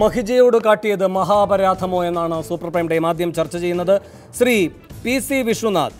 മഹിജയോട് കാട്ടിയത് മഹാപരാധമോ എന്നാണ് super prime time ആദ്യം ചർച്ച ചെയ്യുന്നത്. Shri P C Viswanath.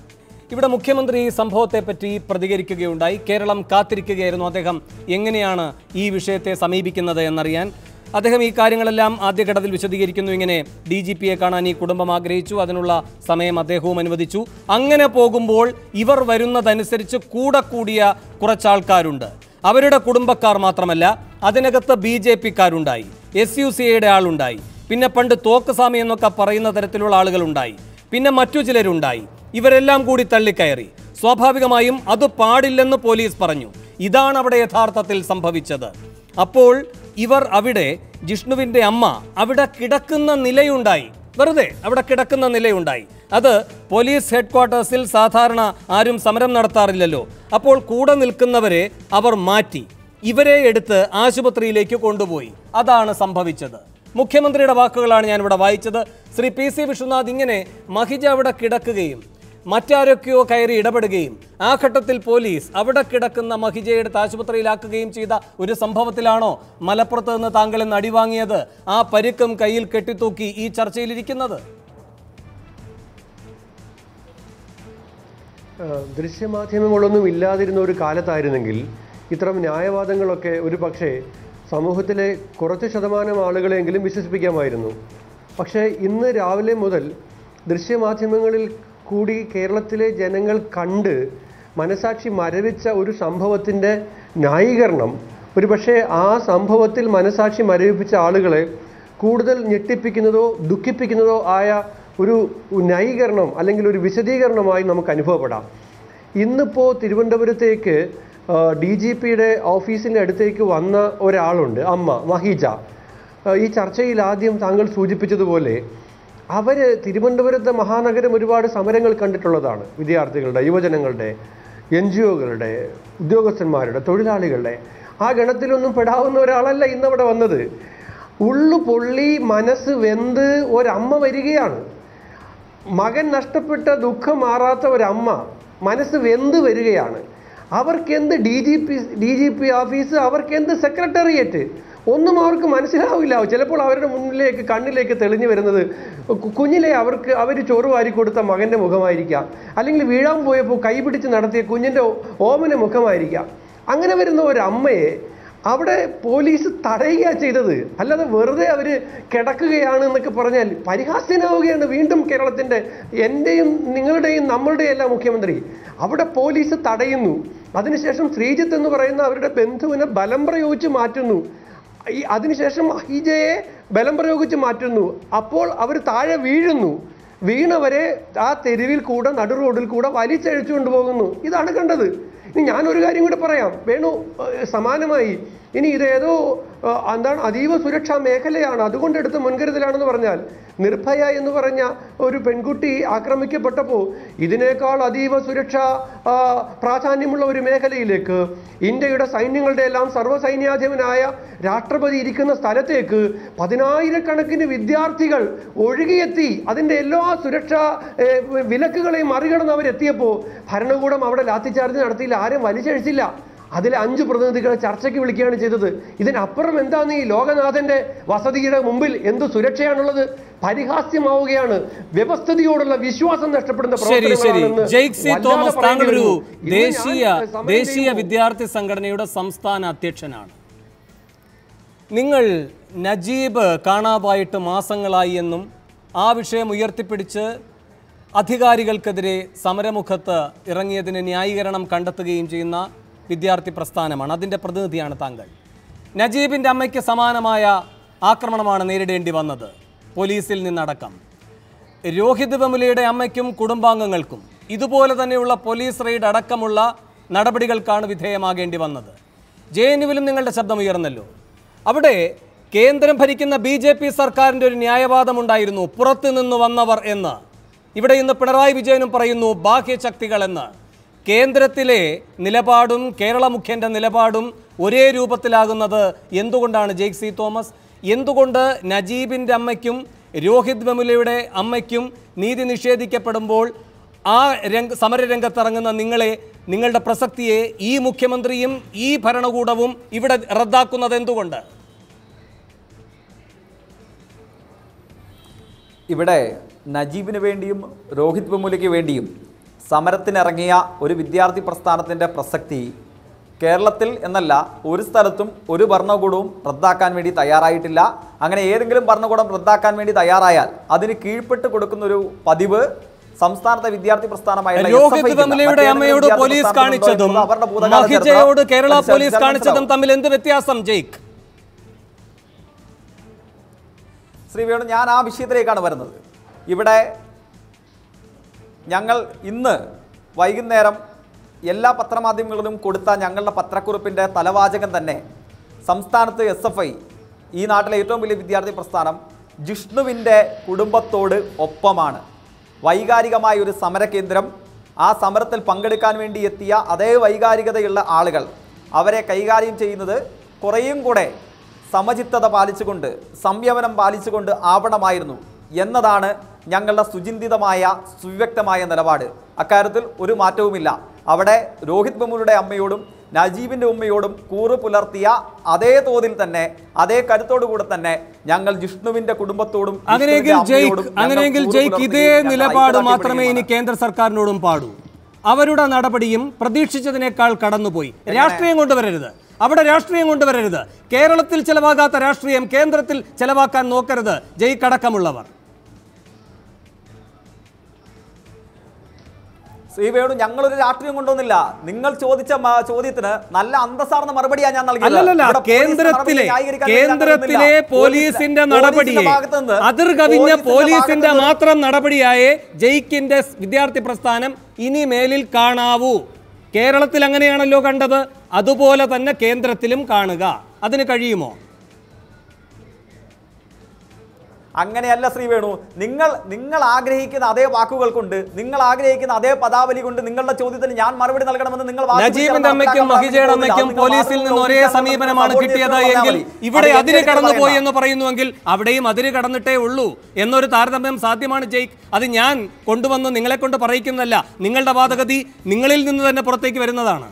ഇവിടെ മുഖ്യമന്ത്രി ഈ സംഭവത്തെപ്പറ്റി പ്രതികരിക്കുകയുണ്ടായി. കേരളം കാത്തിരിക്കുകയായിരുന്നു അദ്ദേഹം. എങ്ങനെയാണ് ഈ വിഷയത്തെ സമീപിക്കുന്നത് എന്നറിയാൻ അദ്ദേഹം ഈ കാര്യങ്ങളെല്ലാം ആദ്യഘട്ടത്തിൽ വിശദീകരിക്കുന്നു. ഇങ്ങനെ ഡി ജി പിയെ കാണാൻ ഈ കുടുംബം ആഗ്രഹിച്ചു. അതിനുള്ള സമയം അദ്ദേഹവും അനുവദിച്ചു. അങ്ങനെ പോകുമ്പോൾ ഇവർ വരുന്നതനുസരിച്ച് കൂടെ കൂടിയ കുറച്ചാൾക്കാരുണ്ട്. അവരുടെ കുടുംബക്കാർ മാത്രമല്ല അതിനകത്ത് ബി ജെ പിക്കാരുണ്ടായി. എസ് യു സി ഐയുടെ ആളുണ്ടായി. പിന്നെ പണ്ട് തോക്കുസ്വാമി എന്നൊക്കെ പറയുന്ന തരത്തിലുള്ള ആളുകളുണ്ടായി. പിന്നെ മറ്റു ചിലരുണ്ടായി. ഇവരെല്ലാം കൂടി തള്ളിക്കയറി. സ്വാഭാവികമായും അത് പാടില്ലെന്ന് പോലീസ് പറഞ്ഞു. ഇതാണ് അവിടെ യഥാർത്ഥത്തിൽ സംഭവിച്ചത്. അപ്പോൾ ഇവർ അവിടെ ജിഷ്ണുവിന്റെ അമ്മ അവിടെ കിടക്കുന്ന നിലയുണ്ടായി. വെറുതെ അവിടെ കിടക്കുന്ന നിലയുണ്ടായി. അത് പോലീസ് ഹെഡ്ക്വാർട്ടേഴ്സിൽ സാധാരണ ആരും സമരം നടത്താറില്ലല്ലോ. അപ്പോൾ കൂടെ നിൽക്കുന്നവരെ അവർ മാറ്റി. ഇവരെ എടുത്ത് ആശുപത്രിയിലേക്ക് കൊണ്ടുപോയി. അതാണ് സംഭവിച്ചത്. മുഖ്യമന്ത്രിയുടെ വാക്കുകളാണ് ഞാൻ ഇവിടെ വായിച്ചത്. ശ്രീ പി സി വിശ്വനാഥ് ഇങ്ങനെ മഹിജ അവിടെ കിടക്കുകയും മറ്റാരൊക്കെയോ കയറി ഇടപെടുകയും ആ ഘട്ടത്തിൽ പോലീസ് അവിടെ കിടക്കുന്ന മഹിജയെ എടുത്ത് ആശുപത്രിയിലാക്കുകയും ചെയ്ത ഒരു സംഭവത്തിലാണോ മലപ്പുറത്ത് നിന്ന് താങ്കൾ ഇന്ന് അടിവാങ്ങിയത്? ആ പരുക്കും കയ്യിൽ കെട്ടിത്തൂക്കി ഈ ചർച്ചയിലിരിക്കുന്നത്? ദൃശ്യമാധ്യമങ്ങളൊന്നും ഇല്ലാതിരുന്ന ഒരു കാലത്തായിരുന്നെങ്കിൽ ഇത്തരം ന്യായവാദങ്ങളൊക്കെ ഒരു പക്ഷേ സമൂഹത്തിലെ കുറച്ച് ശതമാനം ആളുകളെങ്കിലും വിശ്വസിപ്പിക്കാമായിരുന്നു. പക്ഷേ ഇന്ന് രാവിലെ മുതൽ ദൃശ്യമാധ്യമങ്ങളിൽ കൂടി കേരളത്തിലെ ജനങ്ങൾ കണ്ട് മനസാക്ഷി മരവിച്ച ഒരു സംഭവത്തിന്റെ ന്യായീകരണം. ഒരുപക്ഷെ ആ സംഭവത്തിൽ മനസാക്ഷി മരവിപ്പിച്ച ആളുകളെ കൂടുതൽ ഞെട്ടിപ്പിക്കുന്നതോ ദുഃഖിപ്പിക്കുന്നതോ ആയ ഒരു ന്യായീകരണം അല്ലെങ്കിൽ ഒരു വിശദീകരണമായി നമുക്ക് അനുഭവപ്പെടാം. ഇന്നിപ്പോൾ തിരുവനന്തപുരത്തേക്ക് ഡി ജി പിയുടെ ഓഫീസിന്റെ അടുത്തേക്ക് വന്ന ഒരാളുണ്ട് അമ്മ മഹീജ. ഈ ചർച്ചയിൽ ആദ്യം താങ്കൾ സൂചിപ്പിച്ചതുപോലെ അവർ തിരുവനന്തപുരത്തെ മഹാനഗരം ഒരുപാട് സമരങ്ങൾ കണ്ടിട്ടുള്ളതാണ്. വിദ്യാർത്ഥികളുടെ യുവജനങ്ങളുടെ എൻ ജി ഒകളുടെ ഉദ്യോഗസ്ഥന്മാരുടെ തൊഴിലാളികളുടെ. ആ ഗണത്തിലൊന്നും പെടാവുന്ന ഒരാളല്ല ഇന്നവിടെ വന്നത്. ഉള്ളു പൊള്ളി മനസ്സ് വെന്ത് ഒരമ്മ വരികയാണ്. മകൻ നഷ്ടപ്പെട്ട ദുഃഖം മാറാത്ത ഒരമ്മ മനസ്സ് വെന്ത് വരികയാണ്. അവർക്കെന്ത് D G P D G P office അവർക്കെന്ത് secretariat? ഒന്നും അവർക്ക് മനസ്സിലാവില്ല. ചിലപ്പോൾ അവരുടെ മുന്നിലേക്ക് കണ്ണിലേക്ക് തെളിഞ്ഞു വരുന്നത് കുഞ്ഞിലെ അവർക്ക് അവർ ചോറ് കൊടുത്ത മകന്റെ മുഖമായിരിക്കാം. അല്ലെങ്കിൽ വീഴാൻ പോയപ്പോൾ കൈപിടിച്ച് നടത്തിയ കുഞ്ഞിന്റെ ഓമന മുഖമായിരിക്കാം. അങ്ങനെ വരുന്ന ഒരു അമ്മയെ അവിടെ പോലീസ് തടയുക ചെയ്തത്. അല്ലാതെ വെറുതെ അവർ കിടക്കുകയാണ് എന്നൊക്കെ പറഞ്ഞാൽ പരിഹാസ്യനാവുകയാണ് വീണ്ടും കേരളത്തിന്റെ എന്റെയും നിങ്ങളുടെയും നമ്മളുടെയും എല്ലാം മുഖ്യമന്ത്രി. അവിടെ പോലീസ് തടയുന്നു. അതിനുശേഷം ശ്രീജിത്ത് എന്ന് പറയുന്ന അവരുടെ ബന്ധുവിനെ ബലം പ്രയോഗിച്ച് മാറ്റുന്നു. ഈ അതിനുശേഷം അഹീജയെ ബലം പ്രയോഗിച്ച് മാറ്റുന്നു. അപ്പോൾ അവർ താഴെ വീഴുന്നു. വീണവരെ ആ തെരുവിൽ കൂടെ നടു റോഡിൽ കൂടെ വലിച്ചഴിച്ചു കൊണ്ടുപോകുന്നു ഇതാണ് കണ്ടത്. ഇനി ഞാനൊരു കാര്യം കൂടെ പറയാം. വേണു സമാനമായി ഇനി ഇതേതോ എന്താണ് അതീവ സുരക്ഷാ മേഖലയാണ്. അതുകൊണ്ട് എടുത്ത് മുൻകരുതലാണെന്ന് പറഞ്ഞാൽ നിർഭയ എന്ന് പറഞ്ഞ ഒരു പെൺകുട്ടി ആക്രമിക്കപ്പെട്ടപ്പോൾ ഇതിനേക്കാൾ അതീവ സുരക്ഷാ പ്രാധാന്യമുള്ള ഒരു മേഖലയിലേക്ക് ഇന്ത്യയുടെ സൈന്യങ്ങളുടെ എല്ലാം സർവസൈന്യാധിപനായ രാഷ്ട്രപതി ഇരിക്കുന്ന സ്ഥലത്തേക്ക് പതിനായിരക്കണക്കിന് വിദ്യാർത്ഥികൾ ഒഴുകിയെത്തി. അതിന്റെ എല്ലാ സുരക്ഷാ വിലക്കുകളെയും മറികടന്ന് അവരെത്തിയപ്പോൾ ഭരണകൂടം അവിടെ ലാത്തിച്ചാർജ് നടത്തിയില്ല. ആരും വലിച്ചഴിച്ചില്ല. അതിലെ അഞ്ച് പ്രതിനിധികളെ ചർച്ചയ്ക്ക് വിളിക്കുകയാണ് ചെയ്തത്. ഇതിനപ്പുറം എന്താണ് ഈ ലോകനാഥന്റെ വസതിയുടെ മുമ്പിൽ എന്ത് സുരക്ഷയാണുള്ളത്? പരിഹാസ്യമാവുകയാണ്. വ്യവസ്ഥിതിയോടുള്ള വിശ്വാസം നഷ്ടപ്പെടുന്ന ശരി ശരി. പ്രവർത്തനങ്ങളാണെന്ന് ജെയ്ക് സി വല്ലാതെ തോമസ് താങ്കൾ ഒരു ദേശീയ ദേശീയ വിദ്യാർത്ഥി സംഘടനയുടെ സംസ്ഥാന അധ്യക്ഷനാണ്. നിങ്ങൾ നജീബ് കാണാതായിട്ട് മാസങ്ങളായി എന്നും ആ വിഷയം ഉയർത്തിപ്പിടിച്ച് അധികാരികൾക്കെതിരെ സമരമുഖത്ത് ഇറങ്ങിയതിന് ന്യായീകരണം കണ്ടെത്തുകയും ചെയ്യുന്ന വിദ്യാർത്ഥി പ്രസ്ഥാനമാണ്. അതിന്റെ പ്രതിനിധിയാണ് താങ്കൾ. നജീബിന്റെ അമ്മയ്ക്ക് സമാനമായ ആക്രമണമാണ് നേരിടേണ്ടി വന്നത്. പോലീസിൽ നിന്നടക്കം. രോഹിത് വെമുലയുടെ അമ്മയ്ക്കും കുടുംബാംഗങ്ങൾക്കും ഇതുപോലെ തന്നെയുള്ള പോലീസ് റെയ്ഡ് അടക്കമുള്ള നടപടികൾക്കാണ് വിധേയമാകേണ്ടി വന്നത്. ജെ എൻ യുവിലും നിങ്ങളുടെ ശബ്ദം ഉയർന്നല്ലോ. അവിടെ കേന്ദ്രം ഭരിക്കുന്ന ബി ജെ പി സർക്കാരിന്റെ ഒരു ന്യായവാദമുണ്ടായിരുന്നു പുറത്തു നിന്ന് വന്നവർ എന്ന്. ഇവിടെ ഇന്ന് പിണറായി വിജയനും പറയുന്നു ബാഹ്യശക്തികൾ എന്ന്. കേന്ദ്രത്തിലെ നിലപാടും കേരള മുഖ്യന്റെ നിലപാടും ഒരേ രൂപത്തിലാകുന്നത് എന്തുകൊണ്ടാണ് ജെയ്ക് സി തോമസ്? എന്തുകൊണ്ട് നജീബിന്റെ അമ്മയ്ക്കും രോഹിത് വെമുലയുടെ അമ്മയ്ക്കും നീതി നിഷേധിക്കപ്പെടുമ്പോൾ ആ രംഗ സമരരംഗത്തിറങ്ങുന്ന നിങ്ങളെ നിങ്ങളുടെ പ്രസക്തിയെ ഈ മുഖ്യമന്ത്രിയും ഈ ഭരണകൂടവും ഇവിടെ റദ്ദാക്കുന്നത് എന്തുകൊണ്ട്? ഇവിടെ നജീബിന് വേണ്ടിയും രോഹിത് വെമുലയ്ക്ക് വേണ്ടിയും സമരത്തിനിറങ്ങിയ ഒരു വിദ്യാർത്ഥി പ്രസ്ഥാനത്തിന്റെ പ്രസക്തി കേരളത്തിൽ എന്നല്ല ഒരു സ്ഥലത്തും ഒരു ഭരണകൂടവും റദ്ദാക്കാൻ വേണ്ടി തയ്യാറായിട്ടില്ല. അങ്ങനെ ഏതെങ്കിലും ഭരണകൂടം റദ്ദാക്കാൻ വേണ്ടി തയ്യാറായാൽ അതിന് കീഴ്പ്പെട്ട് കൊടുക്കുന്ന ഒരു പതിവ് സംസ്ഥാനത്തെ വിദ്യാർത്ഥി പ്രസ്ഥാനമായ അമ്മയോട് പോലീസ് കാണിച്ചതും? കേരള പോലീസ് കാണിച്ചതും തമ്മിൽ എന്ത് വ്യത്യാസം ജയ്ക്ക്? ശ്രീ വേണു ഞാൻ ആ വിഷയത്തിലേക്കാണ് വരുന്നത്. ഇവിടെ ഞങ്ങൾ ഇന്ന് വൈകുന്നേരം എല്ലാ പത്രമാധ്യമങ്ങളിലും കൊടുത്ത ഞങ്ങളുടെ പത്രക്കുറിപ്പിന്റെ തലവാചകം തന്നെ സംസ്ഥാനത്ത് എസ് എഫ് ഐ ഈ നാട്ടിലെ ഏറ്റവും വലിയ വിദ്യാർത്ഥി പ്രസ്ഥാനം ജിഷ്ണുവിന്റെ കുടുംബത്തോട് ഒപ്പമാണ്. വൈകാരികമായ ഒരു സമരകേന്ദ്രം ആ സമരത്തിൽ പങ്കെടുക്കാൻ വേണ്ടി എത്തിയ അതേ വൈകാരികതയുള്ള ആളുകൾ അവരെ കൈകാര്യം ചെയ്യുന്നത് കുറേയും കൂടെ സമചിത്തത പാലിച്ചുകൊണ്ട് സംയമനം പാലിച്ചുകൊണ്ട് ആവണമായിരുന്നു എന്നതാണ് ഞങ്ങളുടെ സുചിന്തിതമായ സുവ്യക്തമായ നിലപാട്. അക്കാര്യത്തിൽ ഒരു മാറ്റവുമില്ല. അവിടെ രോഹിത് ബമുരുടെ അമ്മയോടും നജീബിന്റെ ഉമ്മയോടും കൂറ് പുലർത്തിയ അതേ തോതിൽ തന്നെ അതേ കരുത്തോടുകൂടെ തന്നെ ഞങ്ങൾ ജിഷ്ണുവിന്റെ കുടുംബത്തോടും അങ്ങനെയെങ്കിൽ ജയ്ക്ക് അങ്ങനെയെങ്കിൽ ജയ്ക്ക് ഇതേ നിലപാട് മാത്രമേ ഇനി കേന്ദ്ര സർക്കാരിനോടും പാടൂ. അവരുടെ നടപടിയും പ്രതീക്ഷിച്ചതിനേക്കാൾ കടന്നുപോയി. രാഷ്ട്രീയം കൊണ്ടുവരരുത്. അവിടെ രാഷ്ട്രീയം കൊണ്ടുവരരുത്. കേരളത്തിൽ ചെലവാകാത്ത രാഷ്ട്രീയം കേന്ദ്രത്തിൽ ചെലവാക്കാൻ നോക്കരുത്. ജയ്ക്ക് ശ്രീവേണു ഞങ്ങളൊരു രാഷ്ട്രീയം കൊണ്ടുവന്നില്ല. നിങ്ങൾ ചോദിച്ച ചോദ്യത്തിന് നല്ല അന്തസ്സാർന്ന മറുപടിയാണ് ഞാൻ നൽകിയത്. കേന്ദ്രത്തിലെ കേന്ദ്രത്തിലെ പോലീസിന്റെ നടപടി നടപടിയെ പോലീസിന്റെ മാത്രം നടപടിയായേ ജയിക്കിന്റെ വിദ്യാർത്ഥി പ്രസ്ഥാനം ഇനി മേലിൽ കാണാവൂ. കേരളത്തിൽ അങ്ങനെയാണല്ലോ കണ്ടത്. അതുപോലെ തന്നെ കേന്ദ്രത്തിലും കാണുക. അതിന് കഴിയുമോ? അങ്ങനെയല്ല ശ്രീ വേണു. നിങ്ങൾ നിങ്ങൾ ആഗ്രഹിക്കുന്ന അതേ വാക്കുകൾ കൊണ്ട് നിങ്ങൾ ആഗ്രഹിക്കുന്ന അതേ പദാവലി കൊണ്ട് നിങ്ങളുടെ ചോദ്യത്തിന് ഞാൻ മറുപടി നൽകണമെന്ന് നിങ്ങൾ നജീബിന്റെ അമ്മയ്ക്കും മഹിജയുടെ അമ്മയ്ക്കും പോലീസിൽ നിന്ന് ഒരേ സമീപനമാണ് കിട്ടിയത് എങ്കിൽ ഇവിടെ അതിര് കടന്നുപോയി എന്ന് പറയുന്നുവെങ്കിൽ അവിടെയും അതിര് കടന്നിട്ടേ ഉള്ളൂ എന്നൊരു താരതമ്യം സാധ്യമാണ് ജയ്ക്ക്. അത് ഞാൻ കൊണ്ടുവന്ന് നിങ്ങളെ കൊണ്ട് പറയിക്കുന്നതല്ല. നിങ്ങളുടെ വാദഗതി നിങ്ങളിൽ നിന്ന് തന്നെ പുറത്തേക്ക് വരുന്നതാണ്.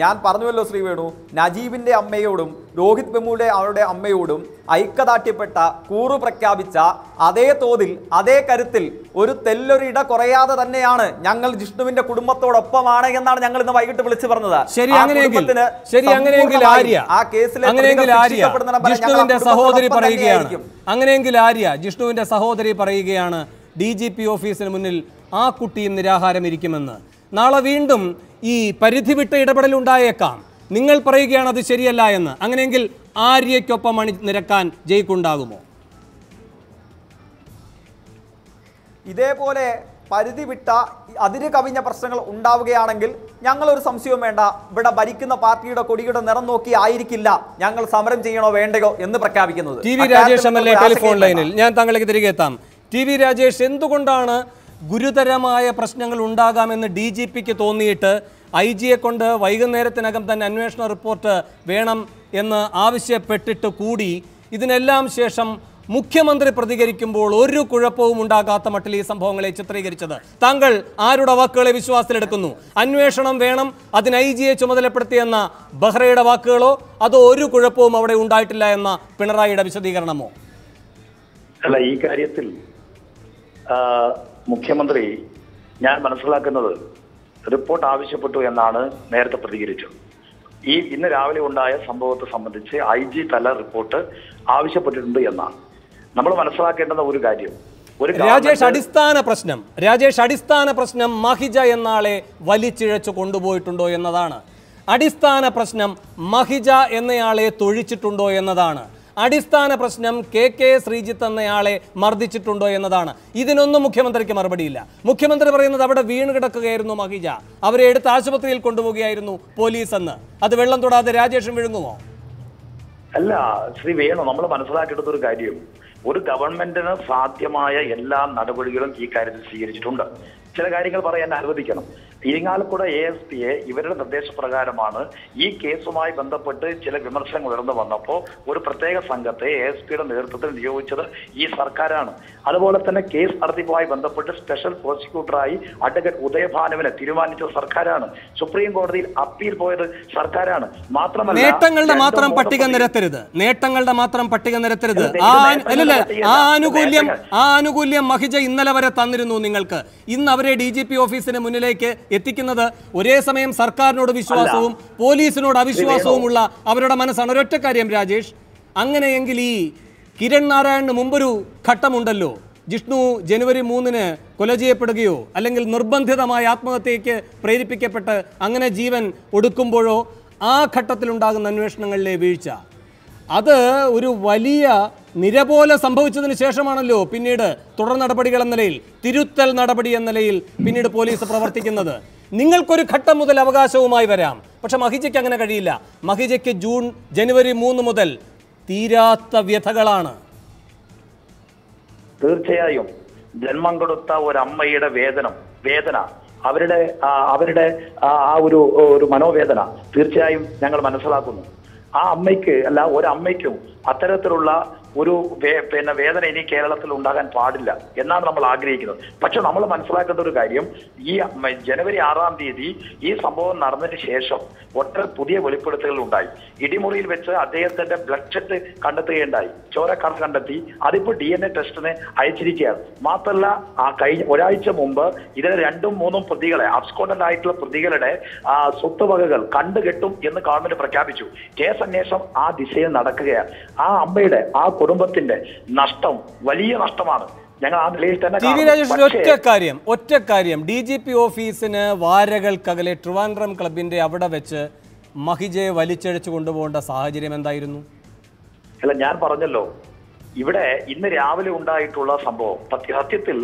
ഞാൻ പറഞ്ഞുവല്ലോ ശ്രീ വേണു നജീബിന്റെ അമ്മയോടും രോഹിത് ബെമുടെ അവരുടെ അമ്മയോടും ഐക്യദാർഢ്യപ്പെട്ട കൂറു പ്രഖ്യാപിച്ച അതേ തോതിൽ അതേ കരുത്തിൽ ഒരു തെല്ലൊരിട കുറയാതെ തന്നെയാണ് ഞങ്ങൾ ജിഷ്ണുവിന്റെ കുടുംബത്തോടൊപ്പമാണ് എന്നാണ് ഞങ്ങൾ ഇന്ന് വൈകിട്ട് വിളിച്ചു പറഞ്ഞത്. ശരി അങ്ങനെയെങ്കിൽ ശരി അങ്ങനെയെങ്കിൽ ആര്യ ആ കേസിൽ അങ്ങനെയെങ്കിൽ ആര്യ ജിഷ്ണുവിന്റെ സഹോദരി പറയുകയാണ്. അങ്ങനെയെങ്കിൽ ആര്യ ജിഷ്ണുവിന്റെ സഹോദരി പറയുകയാണ് ഡി ജി പി ഓഫീസിന് മുന്നിൽ ആ കുട്ടിയും നിരാഹാരം ഇരിക്കുമെന്ന് നാളെ വീണ്ടും ഈ പരിധി വിട്ട ഇടപെടൽ ഉണ്ടായേക്കാം. നിങ്ങൾ പറയുകയാണ് അത് ശരിയല്ല എന്ന്. അങ്ങനെയെങ്കിൽ ആര്യയ്ക്കൊപ്പം അണി നിരക്കാൻ ജയിക്കുണ്ടാകുമോ? ഇതേപോലെ പരിധി വിട്ട അതിര് കവിഞ്ഞ പ്രശ്നങ്ങൾ ഉണ്ടാവുകയാണെങ്കിൽ ഞങ്ങളൊരു സംശയവും വേണ്ട. ഇവിടെ ഭരിക്കുന്ന പാർട്ടിയുടെ കൊടിയുടെ നിറം നോക്കി ആയിരിക്കില്ല. ഞങ്ങൾ സമരം ചെയ്യണോ വേണ്ടയോ എന്ന് പ്രഖ്യാപിക്കുന്നത്. T V Rajesh M L A telephone ലൈനിൽ. ഞാൻ താങ്കളേക്ക് തിരികെ എത്താം. ടി വി രാജേഷ് എന്തുകൊണ്ടാണ് ഗുരുതരമായ പ്രശ്നങ്ങൾ ഉണ്ടാകാമെന്ന് ഡി ജി പിക്ക് തോന്നിയിട്ട് ഐ ജിയെ കൊണ്ട് വൈകുന്നേരത്തിനകം തന്നെ അന്വേഷണ റിപ്പോർട്ട് വേണം എന്ന് ആവശ്യപ്പെട്ടിട്ട് കൂടി. ഇതിനെല്ലാം ശേഷം മുഖ്യമന്ത്രി പ്രതികരിക്കുമ്പോൾ ഒരു കുഴപ്പവും ഉണ്ടാകാത്ത മട്ടിൽ ഈ സംഭവങ്ങളെ ചിത്രീകരിച്ചത്. താങ്കൾ ആരുടെ വാക്കുകളെ വിശ്വാസത്തിലെടുക്കുന്നു? അന്വേഷണം വേണം അതിന് ഐ ജിയെ ചുമതലപ്പെടുത്തിയെന്ന ബഹ്റയുടെ വാക്കുകളോ അതോ ഒരു കുഴപ്പവും അവിടെ ഉണ്ടായിട്ടില്ല എന്ന പിണറായിയുടെ വിശദീകരണമോ? അല്ല ഈ കാര്യത്തിൽ മുഖ്യമന്ത്രി ഞാൻ മനസ്സിലാക്കുന്നത് റിപ്പോർട്ട് ആവശ്യപ്പെട്ടു എന്നാണ് നേരത്തെ പ്രതികരിച്ചു ഈ ഇന്ന് രാവിലെ ഉണ്ടായ സംഭവത്തെ സംബന്ധിച്ച് ഐ ജി തല റിപ്പോർട്ട് ആവശ്യപ്പെട്ടിട്ടുണ്ട് എന്നാണ്. നമ്മൾ മനസ്സിലാക്കേണ്ടുന്ന ഒരു കാര്യം. ഒരു രാജേഷ് അടിസ്ഥാന പ്രശ്നം. രാജേഷ് അടിസ്ഥാന പ്രശ്നം മഹിജ എന്നാളെ വലിച്ചിഴച്ചു കൊണ്ടുപോയിട്ടുണ്ടോ എന്നതാണ്. അടിസ്ഥാന പ്രശ്നം മഹിജ എന്നയാളെ തൊഴിച്ചിട്ടുണ്ടോ എന്നതാണ്. അടിസ്ഥാന പ്രശ്നം കെ കെ ശ്രീജിത്ത് എന്നയാളെ മർദ്ദിച്ചിട്ടുണ്ടോ എന്നതാണ്. ഇതിനൊന്നും മുഖ്യമന്ത്രിക്ക് മറുപടിയില്ല. മുഖ്യമന്ത്രി പറയുന്നത് അവിടെ വീണ് കിടക്കുകയായിരുന്നു മഹിജ. അവരെ എടുത്ത് ആശുപത്രിയിൽ കൊണ്ടുപോവുകയായിരുന്നു പോലീസ് എന്ന്. അത് വെള്ളം തൊടാതെ രാജേഷും വിഴുങ്ങുമോ? അല്ല ശ്രീ വേണു നമ്മൾ മനസ്സിലാക്കേണ്ടത് ഒരു കാര്യം. ഒരു ഗവൺമെന്റിന് സാധ്യമായ എല്ലാ നടപടികളും ഈ കാര്യത്തിൽ സ്വീകരിച്ചിട്ടുണ്ട്. ചില കാര്യങ്ങൾ പറയാൻ അനുവദിക്കണം. ഇരിങ്ങാലക്കുട എ എസ് പിയെ ഇവരുടെ നിർദ്ദേശപ്രകാരമാണ് ഈ കേസുമായി ബന്ധപ്പെട്ട് ചില വിമർശനങ്ങൾ ഉയർന്നു വന്നപ്പോൾ ഒരു പ്രത്യേക സംഘത്തെ എ എസ് പിയുടെ നേതൃത്വത്തിൽ നിയോഗിച്ചത് ഈ സർക്കാരാണ്. അതുപോലെ തന്നെ കേസ് നടത്തിപ്പുമായി ബന്ധപ്പെട്ട് സ്പെഷ്യൽ പ്രോസിക്യൂട്ടറായി അഡ്വക്കേറ്റ് ഉദയഭാനുവിനെ തീരുമാനിച്ചത് സർക്കാരാണ്. സുപ്രീം കോടതിയിൽ അപ്പീൽ പോയത് സർക്കാരാണ്. മാത്രമല്ല നേട്ടങ്ങളുടെ മാത്രം പട്ടിക നിരത്തരുത്. നേട്ടങ്ങളുടെ മാത്രം പട്ടിക നിരത്തരുത്. ആ ആനുകൂല്യം ആ ആനുകൂല്യം മഹിജ ഇന്നലെ വരെ തന്നിരുന്നു നിങ്ങൾക്ക്. ഇന്ന് അവരെ ഡി ജി പി ഓഫീസിന് മുന്നിലേക്ക് എത്തിക്കുന്നത് ഒരേ സമയം സർക്കാരിനോട് വിശ്വാസവും പോലീസിനോട് അവിശ്വാസവുമുള്ള അവരുടെ മനസ്സാണ്. ഒരൊറ്റ കാര്യം രാജേഷ് അങ്ങനെയെങ്കിൽ ഈ കിരൺ നാരായണന് മുമ്പൊരു ഘട്ടമുണ്ടല്ലോ. ജിഷ്ണു ജനുവരി മൂന്നിന് കൊല ചെയ്യപ്പെടുകയോ അല്ലെങ്കിൽ നിർബന്ധിതമായ ആത്മഹത്യയ്ക്ക് പ്രേരിപ്പിക്കപ്പെട്ട് അങ്ങനെ ജീവൻ ഒടുക്കുമ്പോഴോ ആ ഘട്ടത്തിലുണ്ടാകുന്ന അന്വേഷണങ്ങളിലെ വീഴ്ച. അത് ഒരു വലിയ നിരപോലെ സംഭവിച്ചതിന് ശേഷമാണല്ലോ പിന്നീട് തുടർ നടപടികൾ എന്ന നിലയിൽ തിരുത്തൽ നടപടി എന്ന നിലയിൽ പിന്നീട് പോലീസ് പ്രവർത്തിക്കുന്നത്. നിങ്ങൾക്കൊരു ഘട്ടം മുതൽ അവകാശവുമായി വരാം. പക്ഷെ മഹിജയ്ക്ക് അങ്ങനെ കഴിയില്ല. മഹിജയ്ക്ക് ജൂൺ ജനുവരി മൂന്ന് മുതൽ തീരാത്ത വ്യഥകളാണ്. തീർച്ചയായും ജന്മം കൊടുത്ത ഒരമ്മയുടെ വേദനം വേദന അവരുടെ അവരുടെ ആ ഒരു ഒരു മനോവേദന തീർച്ചയായും ഞങ്ങൾ മനസ്സിലാക്കുന്നു. ആ അമ്മയ്ക്ക് അല്ല ഒരമ്മയ്ക്കും അത്തരത്തിലുള്ള ഒരു പിന്നെ വേദന ഇനി കേരളത്തിൽ ഉണ്ടാകാൻ പാടില്ല എന്നാണ് നമ്മൾ ആഗ്രഹിക്കുന്നത്. പക്ഷെ നമ്മൾ മനസ്സിലാക്കേണ്ട ഒരു കാര്യം ഈ ജനുവരി ആറാം തീയതി ഈ സംഭവം നടന്നതിന് ശേഷം ഒട്ടേറെ പുതിയ വെളിപ്പെടുത്തലുകൾ ഉണ്ടായി. ഇടിമുറിയിൽ വെച്ച് അദ്ദേഹത്തിന്റെ ബ്ലഡ് ടെസ്റ്റ് കണ്ടെത്തുകയുണ്ടായി. ചോരക്കാർ കണ്ടെത്തി. അതിപ്പോ ഡി എൻ എ ടെസ്റ്റിന് അയച്ചിരിക്കുകയാണ്. മാത്രമല്ല ആ കഴിഞ്ഞ ഒരാഴ്ച മുമ്പ് ഇതിലെ രണ്ടും മൂന്നും പ്രതികളെ അബ്സ്കോണ്ടന്റ് ആയിട്ടുള്ള പ്രതികളുടെ സ്വത്തുവകകൾ കണ്ടുകെട്ടും എന്ന് ഗവൺമെന്റ് പ്രഖ്യാപിച്ചു. കേസ് ആ ദിശയിൽ നടക്കുകയാണ്. ആ അമ്മയുടെ ആ കുടുംബത്തിന്റെ നഷ്ടം വലിയ നഷ്ടമാണ്. ഞങ്ങൾ ആ നിലയിൽ തന്നെ ഒറ്റ കാര്യം ഒറ്റ കാര്യം. ഡി ജി പി ഓഫീസിന് വാരകൾക്കകലെ ട്രിവാൻഡ്രം ക്ലബിന്റെ അവിടെ വെച്ച് മഹിജയെ വലിച്ചഴിച്ചു കൊണ്ടുപോകേണ്ട സാഹചര്യം എന്തായിരുന്നു? അല്ല ഞാൻ പറഞ്ഞല്ലോ. ഇവിടെ ഇന്ന് രാവിലെ ഉണ്ടായിട്ടുള്ള സംഭവം സത്യസത്യത്തിൽ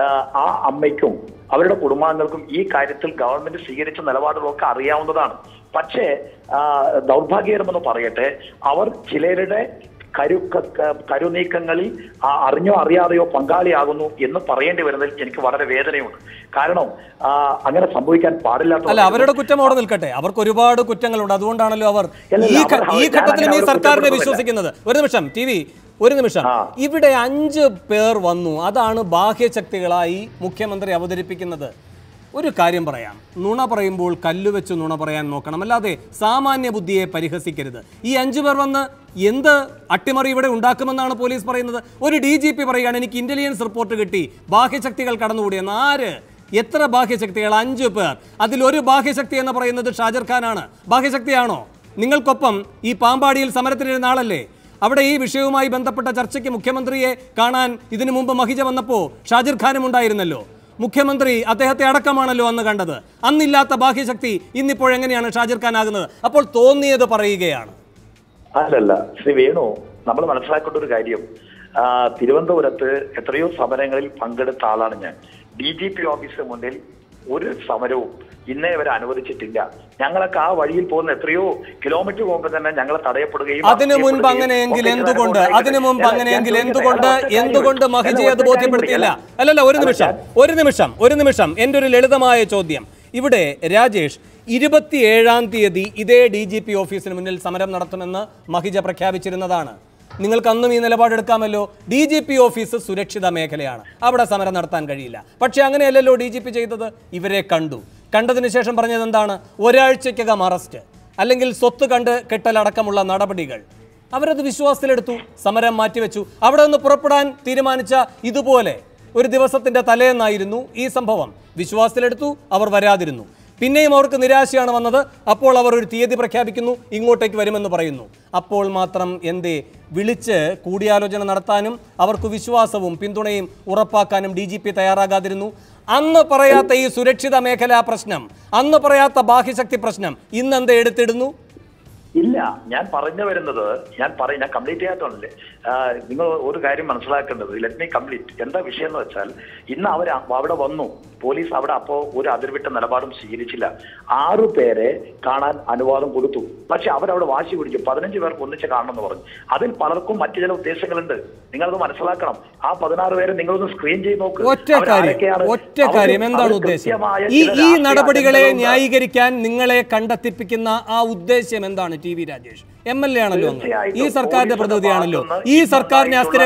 ആ, അമ്മയ്ക്കും അവരുടെ കുടുംബാംഗങ്ങൾക്കും ഈ കാര്യത്തിൽ ഗവൺമെന്റ് സ്വീകരിച്ച നിലപാടുകളൊക്കെ അറിയാവുന്നതാണ്. പക്ഷേ ദൗർഭാഗ്യകരമെന്ന് പറയട്ടെ അവർ ചിലരുടെ കരു ക- ക- കരുനീക്കങ്ങളിൽ ആ, അറിഞ്ഞോ അറിയാതെയോ പങ്കാളിയാകുന്നു എന്ന് പറയേണ്ടി വരുന്നതിൽ എനിക്ക് വളരെ വേദനയുണ്ട്. കാരണം അങ്ങനെ സംഭവിക്കാൻ പാടില്ലാത്ത അല്ല അവരുടെ കുറ്റം അവിടെ നിൽക്കട്ടെ. അവർക്ക് ഒരുപാട് കുറ്റങ്ങളുണ്ട്. അതുകൊണ്ടാണല്ലോ അവർ ഈ ഘട്ടത്തിലും ഈ സർക്കാരിനെ. വിശ്വസിക്കുന്നത്. ഒരു നിമിഷം ടി വി ഒരു നിമിഷം. ഇവിടെ അഞ്ച് പേർ വന്നു. അതാണ് ബാഹ്യശക്തികളായി മുഖ്യമന്ത്രി അവതരിപ്പിക്കുന്നത്. ഒരു കാര്യം പറയാം. നുണ പറയുമ്പോൾ കല്ല് വെച്ച് നുണ പറയാൻ നോക്കണം. അല്ലാതെ സാമാന്യ ബുദ്ധിയെ പരിഹസിക്കരുത്. ഈ അഞ്ചു പേർ വന്ന് എന്ത് അട്ടിമറി ഇവിടെ ഉണ്ടാക്കുമെന്നാണ് പോലീസ് പറയുന്നത്? ഒരു ഡി ജി പി പറയുകയാണ് എനിക്ക് ഇന്റലിജൻസ് റിപ്പോർട്ട് കിട്ടി. ബാഹ്യശക്തികൾ കടന്നുകൂടിയെന്ന് ആര്? എത്ര ബാഹ്യശക്തികൾ? അഞ്ചു പേർ. അതിൽ ഒരു ബാഹ്യശക്തി എന്ന് പറയുന്നത് ഷാജർ ഖാനാണ്. ബാഹ്യശക്തിയാണോ? നിങ്ങൾക്കൊപ്പം ഈ പാമ്പാടിയിൽ സമരത്തിനിരുന്ന ആളല്ലേ? അവിടെ ഈ വിഷയവുമായി ബന്ധപ്പെട്ട ചർച്ചയ്ക്ക് മുഖ്യമന്ത്രിയെ കാണാൻ ഇതിനു മുമ്പ് മഹിജ വന്നപ്പോൾ ഷാജിർ ഖാനും ഉണ്ടായിരുന്നല്ലോ. മുഖ്യമന്ത്രി അദ്ദേഹത്തെ അടക്കമാണല്ലോ അന്ന് കണ്ടത്. അന്നില്ലാത്ത ബാഹ്യശക്തി ഇന്നിപ്പോഴെങ്ങനെയാണ് ഷാജിർ ഖാൻ ആകുന്നത്? അപ്പോൾ തോന്നിയത് പറയുകയാണ്. അല്ലല്ല ശ്രീ വേണു നമ്മൾ മനസ്സിലാക്കേണ്ട ഒരു കാര്യം. തിരുവനന്തപുരത്ത് എത്രയോ സമരങ്ങളിൽ പങ്കെടുത്ത ആളാണ് ഞാൻ. ഡി ജി പി ഓഫീസിന് മുന്നിൽ ഒരു സമരവും ഇന്നേ വരെ അനുവദിച്ചിട്ടില്ല. ഞങ്ങളൊക്കെ ആ വഴിയിൽ പോകുന്ന എത്രയോ കിലോമീറ്റർ പോകുമ്പോൾ തന്നെ ഞങ്ങൾ തടയപ്പെടുകയും അതിനു മുൻപ് അങ്ങനെയെങ്കിൽ എന്തുകൊണ്ട്? അതിനു മുൻപ് അങ്ങനെയെങ്കിൽ എന്തുകൊണ്ട്? എന്തുകൊണ്ട് മഹിജയെ അത് ബോധ്യപ്പെടുത്തിയില്ല? അല്ലല്ല ഒരു നിമിഷം ഒരു നിമിഷം ഒരു നിമിഷം. എന്റെ ഒരു ലളിതമായ ചോദ്യം. ഇവിടെ രാജേഷ് ഇരുപത്തിയേഴാം തീയതി ഇതേ ഡി ജി പി ഓഫീസിന് മുന്നിൽ സമരം നടത്തുമെന്ന് മഹിജ പ്രഖ്യാപിച്ചിരുന്നതാണ്. നിങ്ങൾക്ക് അന്നും ഈ നിലപാടെടുക്കാമല്ലോ. ഡി ജി പി ഓഫീസ് സുരക്ഷിത മേഖലയാണ്. അവിടെ സമരം നടത്താൻ കഴിയില്ല. പക്ഷേ അങ്ങനെയല്ലല്ലോ ഡി ജി പി ചെയ്തത്? ഇവരെ കണ്ടു. കണ്ടതിന് ശേഷം പറഞ്ഞത് എന്താണ്? ഒരാഴ്ചയ്ക്കകം അറസ്റ്റ്. അല്ലെങ്കിൽ സ്വത്ത് കണ്ട് കെട്ടലടക്കമുള്ള നടപടികൾ. അവരത് വിശ്വാസത്തിലെടുത്തു. സമരം മാറ്റിവെച്ചു. അവിടെ നിന്ന് പുറപ്പെടാൻ തീരുമാനിച്ച ഇതുപോലെ ഒരു ദിവസത്തിന്റെ തലേന്നായിരുന്നു ഈ സംഭവം. വിശ്വാസത്തിലെടുത്തു. അവർ വരാതിരുന്നു. പിന്നെയും അവർക്ക് നിരാശയാണ് വന്നത്. അപ്പോൾ അവർ ഒരു തീയതി പ്രഖ്യാപിക്കുന്നു ഇങ്ങോട്ടേക്ക് വരുമെന്ന് പറയുന്നു. അപ്പോൾ മാത്രം എന്തേ വിളിച്ച് കൂടിയാലോചന നടത്താനും അവർക്ക് വിശ്വാസവും പിന്തുണയും ഉറപ്പാക്കാനും ഡി ജി പി തയ്യാറാകാതിരുന്നു. അന്ന് പറയാത്ത ഈ സുരക്ഷിത മേഖലാ പ്രശ്നം അന്ന് പറയാത്ത ബാഹ്യശക്തി പ്രശ്നം ഇന്നെന്ത് എടുത്തിടുന്നു? ഇല്ല. ഞാൻ പറഞ്ഞു വരുന്നത് ഞാൻ പറയും ഞാൻ കംപ്ലീറ്റ് ചെയ്യാത്തതല്ലേ നിങ്ങൾ ഒരു കാര്യം മനസ്സിലാക്കേണ്ടത് ലെറ്റ് മീ കംപ്ലീറ്റ് എന്താ വിഷയം എന്ന് വെച്ചാൽ ഇന്ന് അവർ അവിടെ വന്നു. പോലീസ് അവിടെ അപ്പോ ഒരു അതിർവിട്ട നിലപാടും സ്വീകരിച്ചില്ല. ആറു പേരെ കാണാൻ അനുവാദം കൊടുത്തു. പക്ഷെ അവരവിടെ വാശി പിടിച്ചു. പതിനഞ്ച് പേർക്ക് ഒന്നിച്ച് കാണണമെന്ന് പറഞ്ഞു. അതിൽ പലർക്കും മറ്റു ചില ഉദ്ദേശങ്ങളുണ്ട്. നിങ്ങളത് മനസ്സിലാക്കണം. ആ പതിനാറ് പേരെ നിങ്ങളൊന്ന് സ്ക്രീൻ ചെയ്ത് നോക്ക്. ഒറ്റ കാര്യം ഒറ്റ കാര്യം. എന്താണ് ഉദ്ദേശം? ഈ ഈ നടപടികളെ. ന്യായീകരിക്കാൻ നിങ്ങളെ കണ്ടെത്തിപ്പിക്കുന്ന ആ ഉദ്ദേശം എന്താണ് T V Rajesh. M L A ആണല്ലോ അങ്ങ്. ഈ സർക്കാരിന്റെ പ്രതിനിധിയാണല്ലോ. ഈ സർക്കാരിനെ ഉണ്ടായിട്ടുള്ള